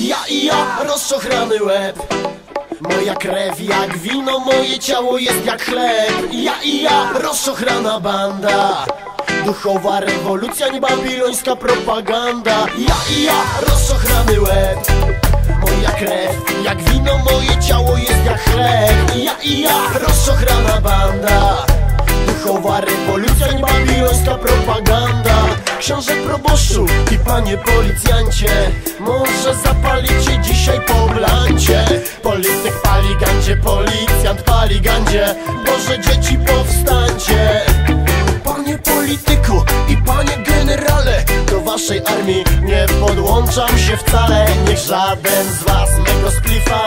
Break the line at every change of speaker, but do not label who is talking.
Ja i ja, rozczochrany łeb. Moja krew jak wino, moje ciało jest jak chleb. Ja i ja, rozczochrana banda. Duchowa rewolucja, nie babilońska propaganda. Ja i ja, rozczochrany łeb. Moja krew jak wino, moje ciało jest jak chleb. Ja i ja, rozczochrana banda. Duchowa rewolucja, nie babilońska propaganda. Książę proboszczu i panie policjancie Może pali gandzie, policjant pali gandzie. Boże dzieci powstańcie. Panie polityku i panie generale Do waszej armii nie podłączam się wcale. Niech żaden z was mego splifa